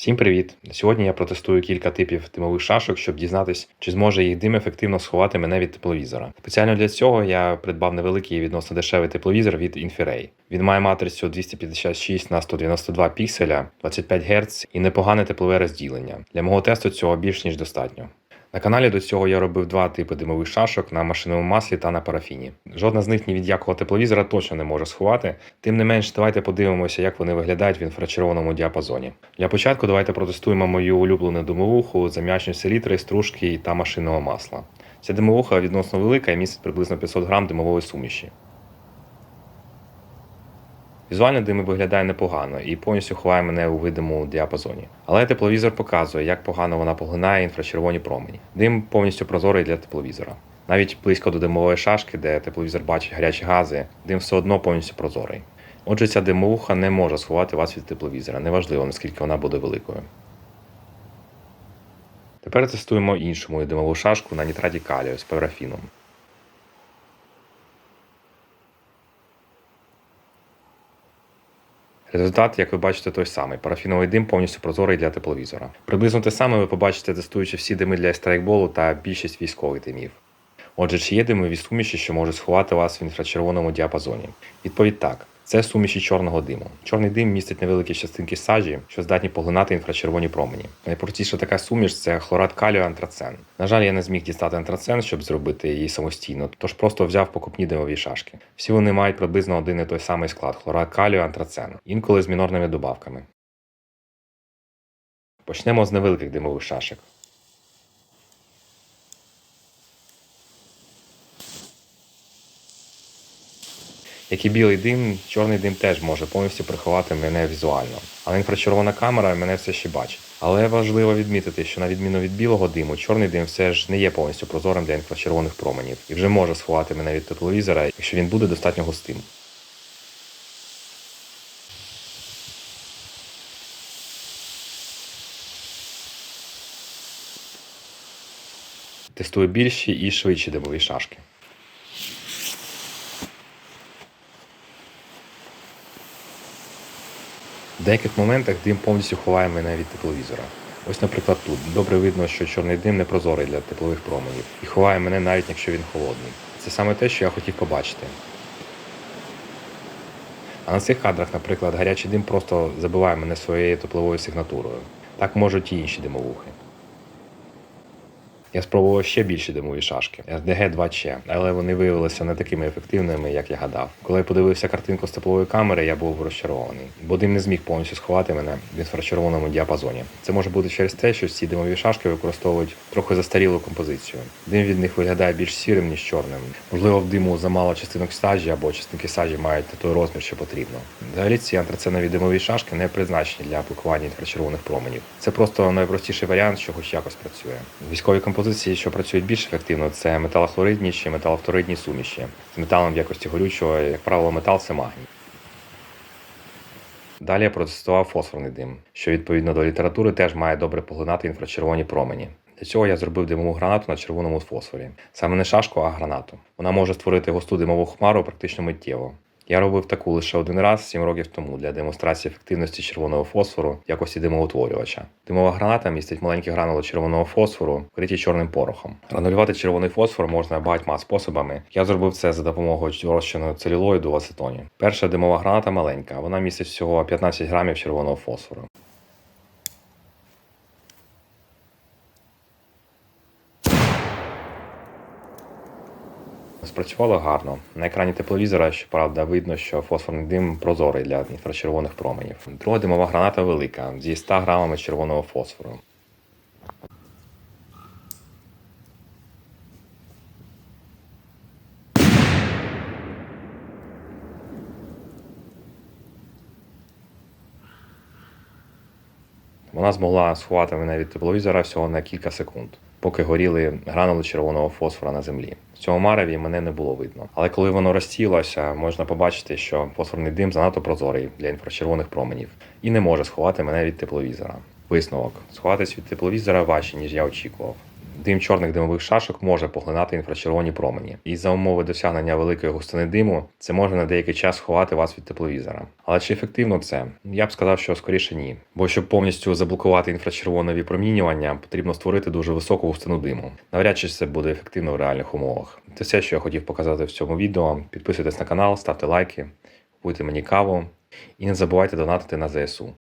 Всім привіт! Сьогодні я протестую кілька типів димових шашок, щоб дізнатись, чи зможе їх дим ефективно сховати мене від тепловізора. Спеціально для цього я придбав невеликий і відносно дешевий тепловізор від Infiray. Він має матрицю 256 на 192 пікселя, 25 Гц і непогане теплове розділення. Для мого тесту цього більш ніж достатньо. На каналі до цього я робив два типи димових шашок на машиновому маслі та на парафіні. Жодна з них ні від якого тепловізора точно не може сховати. Тим не менш, давайте подивимося, як вони виглядають в інфрачервоному діапазоні. Для початку давайте протестуємо мою улюблену димовуху, зам'ячні селітри, стружки та машинного масла. Ця димовуха відносно велика і містить приблизно 500 грам димової суміші. Візуально дим виглядає непогано і повністю ховає мене у видимому діапазоні. Але тепловізор показує, як погано вона поглинає інфрачервоні промені. Дим повністю прозорий для тепловізора. Навіть близько до димової шашки, де тепловізор бачить гарячі гази, дим все одно повністю прозорий. Отже, ця димовуха не може сховати вас від тепловізора, неважливо наскільки вона буде великою. Тепер тестуємо іншу мою димову шашку на нітраті калію з парафіном. Результат, як ви бачите, той самий. Парафіновий дим повністю прозорий для тепловізора. Приблизно те саме ви побачите, тестуючи всі дими для страйкболу та більшість військових димів. Отже, чи є димові суміші, що можуть сховати вас в інфрачервоному діапазоні? Відповідь так. Це суміші чорного диму. Чорний дим містить невеликі частинки сажі, що здатні поглинати інфрачервоні промені. Найпростіша така суміш це хлорат калію антрацен. На жаль, я не зміг дістати антрацен, щоб зробити її самостійно, тож просто взяв покупні димові шашки. Всі вони мають приблизно один і той самий склад хлорат калію антрацен, інколи з мінорними добавками. Почнемо з невеликих димових шашок. Як і білий дим, чорний дим теж може повністю приховати мене візуально. Але інфрачервона камера мене все ще бачить. Але важливо відмітити, що на відміну від білого диму, чорний дим все ж не є повністю прозорим для інфрачервоних променів і вже може сховати мене від тепловізора, якщо він буде достатньо густим. Тестую більші і швидші димові шашки. В деяких моментах дим повністю ховає мене від тепловізора. Ось, наприклад, тут добре видно, що чорний дим не прозорий для теплових променів і ховає мене навіть якщо він холодний. Це саме те, що я хотів побачити. А на цих кадрах, наприклад, гарячий дим просто забиває мене своєю тепловою сигнатурою. Так можуть і інші димовухи. Я спробував ще більші димові шашки rdg 2 ч але вони виявилися не такими ефективними, як я гадав. Коли я подивився картинку з теплової камери, я був розчарований, бо дим не зміг повністю сховати мене в інфрачервоному діапазоні. Це може бути через те, що ці димові шашки використовують трохи застарілу композицію. Дим від них виглядає більш сірим, ніж чорним. Можливо, в диму замало частинок сажі або частинки сажі мають не той розмір, що потрібно. Взагалі ці антраценові димові шашки не призначені для блокування інфрачервоних променів. Це просто найпростіший варіант, що хоч якось працює. Військові композиції, що працюють більш ефективно, це металохлоридні чи металофторидні суміші з металом в якості горючого, як правило, метал це магній. Далі я протестував фосфорний дим, що відповідно до літератури теж має добре поглинати інфрачервоні промені. Для цього я зробив димову гранату на червоному фосфорі. Саме не шашку, а гранату. Вона може створити густу димову хмару практично миттєво. Я робив таку лише один раз 7 років тому для демонстрації ефективності червоного фосфору якості димоутворювача. Димова граната містить маленькі гранули червоного фосфору, вкриті чорним порохом. Гранулювати червоний фосфор можна багатьма способами. Я зробив це за допомогою розчину целілоїду в ацетоні. Перша димова граната маленька, вона містить всього 15 грамів червоного фосфору. Спрацювало гарно. На екрані тепловізора, щоправда, видно, що фосфорний дим прозорий для інфрачервоних променів. Друга димова граната велика, зі 100 грамами червоного фосфору. Вона змогла сховати мене від тепловізора всього на кілька секунд, поки горіли гранули червоного фосфора на землі. В цьому мареві мене не було видно. Але коли воно розсіялося, можна побачити, що фосфорний дим занадто прозорий для інфрачервоних променів і не може сховати мене від тепловізора. Висновок: сховатись від тепловізора важче, ніж я очікував. Дим чорних димових шашок може поглинати інфрачервоні промені, і за умови досягнення великої густини диму це може на деякий час сховати вас від тепловізора. Але чи ефективно це? Я б сказав, що скоріше ні. Бо щоб повністю заблокувати інфрачервоне випромінювання, потрібно створити дуже високу густину диму. Навряд чи це буде ефективно в реальних умовах. Це все, що я хотів показати в цьому відео. Підписуйтесь на канал, ставте лайки, купуйте мені каву і не забувайте донатити на ЗСУ.